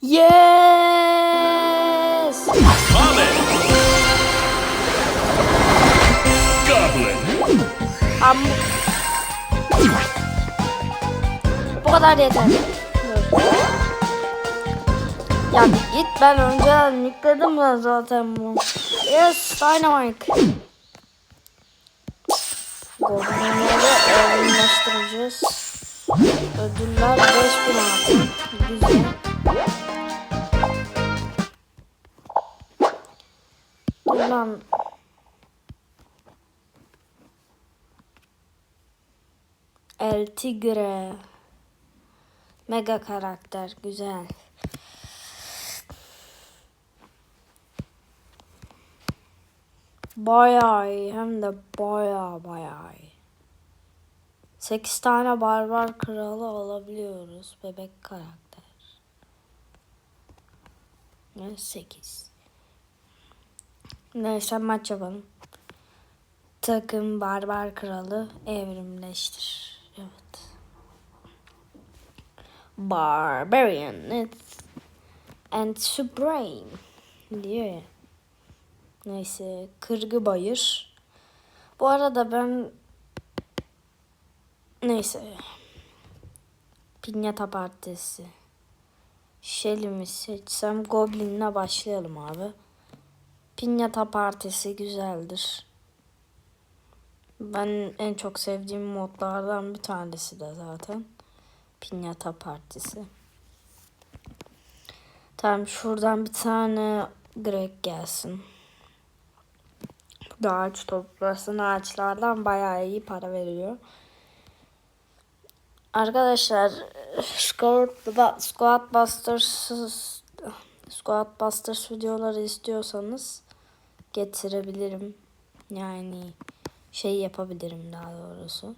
Yes! Comet! Goblin! Am Bu kadar yeter. Ya git ben önceden yükledim ben zaten bunu. Yes, Dynamite. Goblinleri evrimleştireceğiz. Ödüller 5000 altın. Güzel. Dur lan. El Tigre. Mega karakter. Güzel. Bayağı iyi. Hem de bayağı bayağı iyi. 8 tane barbar kralı alabiliyoruz. Bebek karakter. Ne 8. Neyse maç yapalım. Takım barbar kralı evrimleştir. Evet. Barbarian it's and supreme diyor ya. Neyse kırgı bayır. Bu arada ben neyse Pinyata Partisi Shelly'mi seçsem Goblin'le başlayalım abi. Pinyata Partisi güzeldir. Ben en çok sevdiğim modlardan bir tanesi de zaten. Pinyata Partisi. Tamam şuradan bir tane Greg gelsin. Bu da ağaç toplasın ağaçlardan bayağı iyi para veriyor. Arkadaşlar Squad, Squad Busters Squad Busters videoları istiyorsanız getirebilirim. Yani şey yapabilirim daha doğrusu.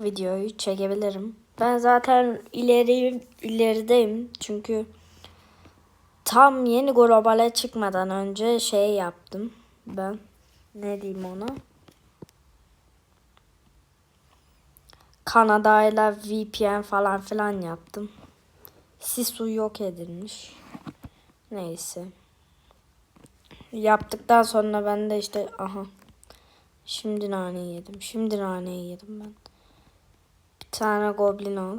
Videoyu çekebilirim. Ben zaten ileri ilerideyim çünkü tam yeni globale çıkmadan önce şey yaptım ben. Ne diyeyim ona? Kanada'yla VPN falan filan yaptım. Sisu yok edilmiş. Neyse. Yaptıktan sonra ben de işte aha. Şimdi naneyi yedim. Şimdi naneyi yedim ben. Bir tane goblin al.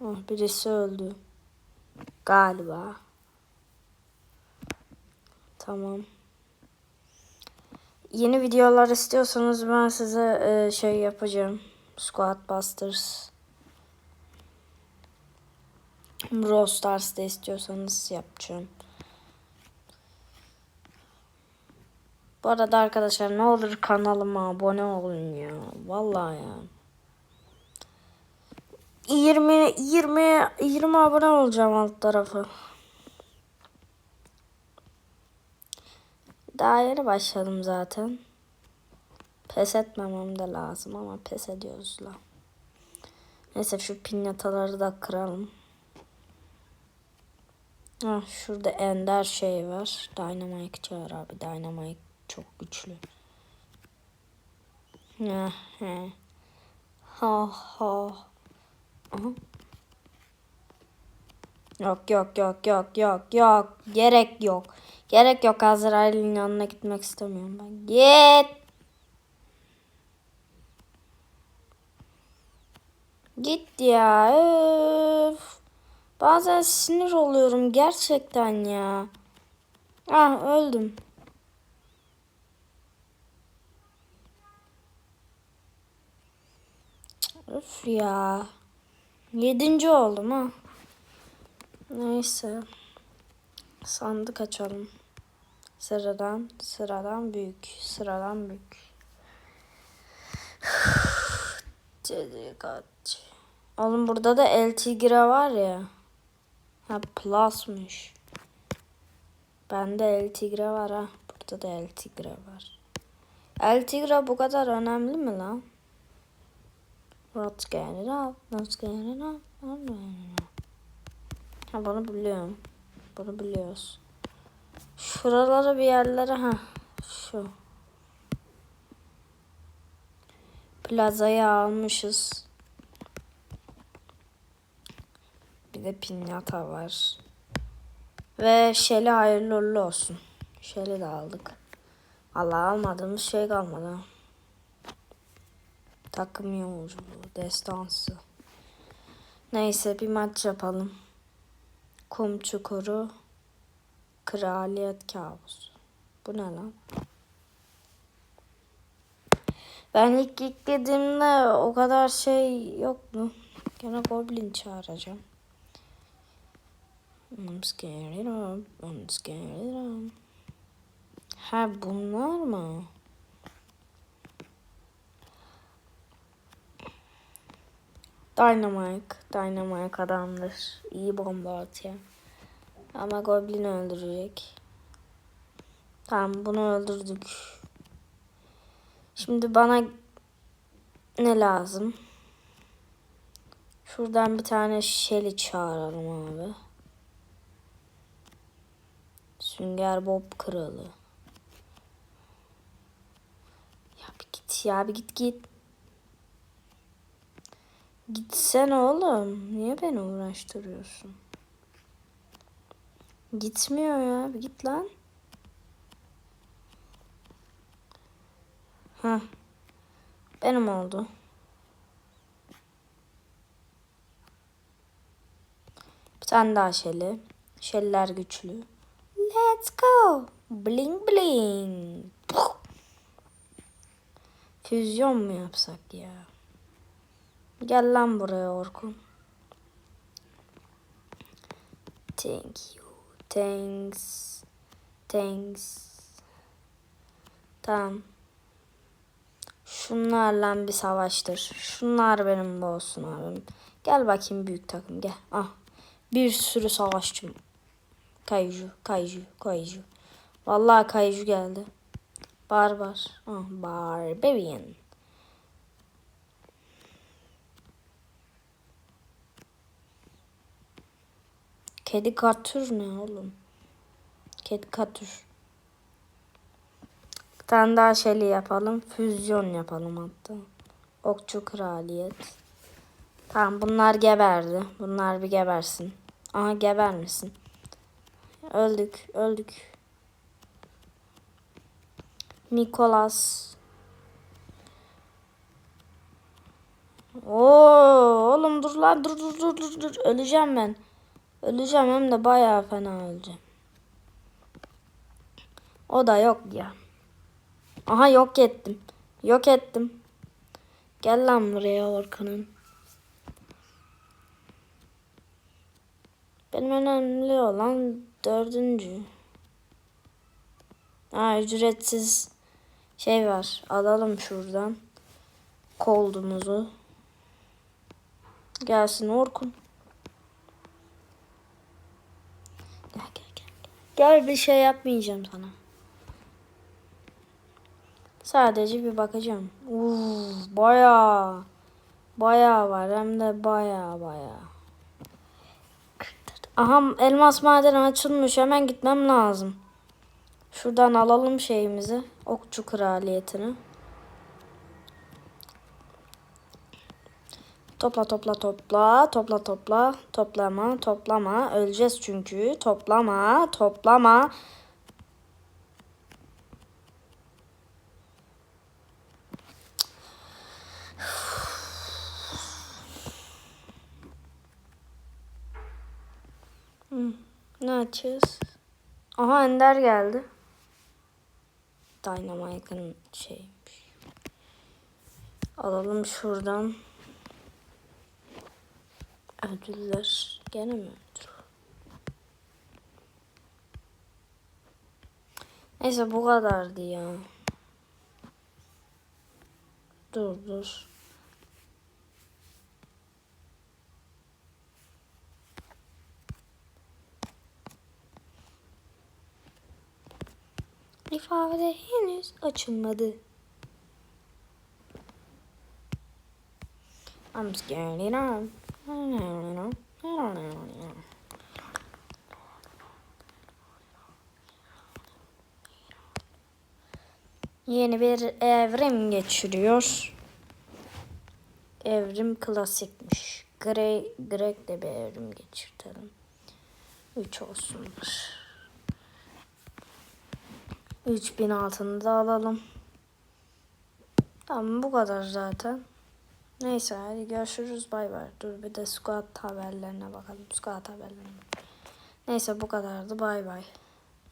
Oh, birisi öldü. Galiba. Tamam. Yeni videolar istiyorsanız ben size e, şey yapacağım. Squad Busters. Brawl Stars'da istiyorsanız yapacağım. Bu arada arkadaşlar ne olur kanalıma abone olun ya. Vallahi ya. 20 20 20 abone olacağım alt tarafı. Daha yeni başladım zaten. Pes etmemem de lazım ama pes ediyoruz la. Neyse şu pinyataları da kıralım. Ah şurada ender şey var. Dynamite çağır abi. Dynamite çok güçlü. Ha ha. Ha ha. Aha. Yok yok yok yok yok yok. Gerek yok. Gerek yok Azrail'in yanına gitmek istemiyorum ben. Git. Git ya. Öf. Bazen sinir oluyorum gerçekten ya. Ah öldüm. Öf ya. Yedinci oldum ha. Neyse. Sandık açalım. Sıradan, sıradan büyük, sıradan büyük. Dedi kaç. Oğlum burada da El Tigre var ya. Ha plusmış. Bende El Tigre var ha. Burada da El Tigre var. El Tigre bu kadar önemli mi lan? What's going on? What's going on? Ha bunu biliyorum. Bunu biliyoruz. Şuralara bir yerlere ha. Şu. Plazayı almışız. Bir de pinyata var. Ve Şeli hayırlı uğurlu olsun. Şeli de aldık. Allah almadığımız şey kalmadı. Takım yolculuğu, destansı. Neyse bir maç yapalım. Kum çukuru, kraliyet kabusu. Bu ne lan? Ben ilk yüklediğimde o kadar şey yoktu. Gene Goblin çağıracağım. I'm scared of, I'm scared of. Ha bunlar mı? Dynamite, Dynamite adamdır. İyi bomba atıyor. Ama Goblin öldürecek. Tamam bunu öldürdük. Şimdi bana ne lazım? Şuradan bir tane Shelly çağıralım abi. Sünger Bob kralı. Ya bir git ya bir git git. Gitsene oğlum. Niye beni uğraştırıyorsun? Gitmiyor ya. Bir git lan. Heh. Benim oldu. Bir tane daha şeli. Şeliler güçlü. Let's go. Bling bling. Füzyon mu yapsak ya? Gel lan buraya Orkun. Thank you. Thanks. Thanks. Tamam. Şunlarla bir savaştır. Şunlar benim olsun abim. Gel bakayım büyük takım gel. Ah. Bir sürü savaşçım. Kayju, kayju, kayju. Vallahi kayju geldi. Barbar. Ah, barbarian. Kedi katür ne oğlum? Kedi katür. Bir tane daha şeyli yapalım. Füzyon yapalım hatta. Okçu kraliyet. Tamam bunlar geberdi. Bunlar bir gebersin. Aha geber misin? Öldük. Öldük. Nikolas. Oo, oğlum dur lan dur dur dur dur dur. Öleceğim ben. Öleceğim hem de bayağı fena öleceğim. O da yok ya. Aha yok ettim. Yok ettim. Gel lan buraya Orkun'un. Benim önemli olan dördüncü. Ha ücretsiz şey var. Alalım şuradan. Koldumuzu. Gelsin Orkun. Gel gel gel. Gel bir şey yapmayacağım sana. Sadece bir bakacağım. Uf, bayağı bayağı var hem de bayağı bayağı. Aha elmas madeni açılmış. Hemen gitmem lazım. Şuradan alalım şeyimizi. Okçu kraliyetini. Topla topla topla. Topla topla. Toplama toplama. Öleceğiz çünkü. Toplama toplama. Ne açıyoruz? Aha Ender geldi. Dynamite'ın şeymiş. Alalım şuradan. Ödüller. Gene mi ödül? Neyse bu kadardı ya. Dur dur. İfade henüz açılmadı. I'm scared it up. Yeni bir evrim geçiriyor. Evrim klasikmiş. Grey, Greg de bir evrim geçirtelim. 3 olsunlar. 3000 altını da alalım. Tamam bu kadar zaten. Neyse hadi görüşürüz bay bay. Dur bir de squat haberlerine bakalım. Squat haberlerine. Neyse bu kadardı bay bay.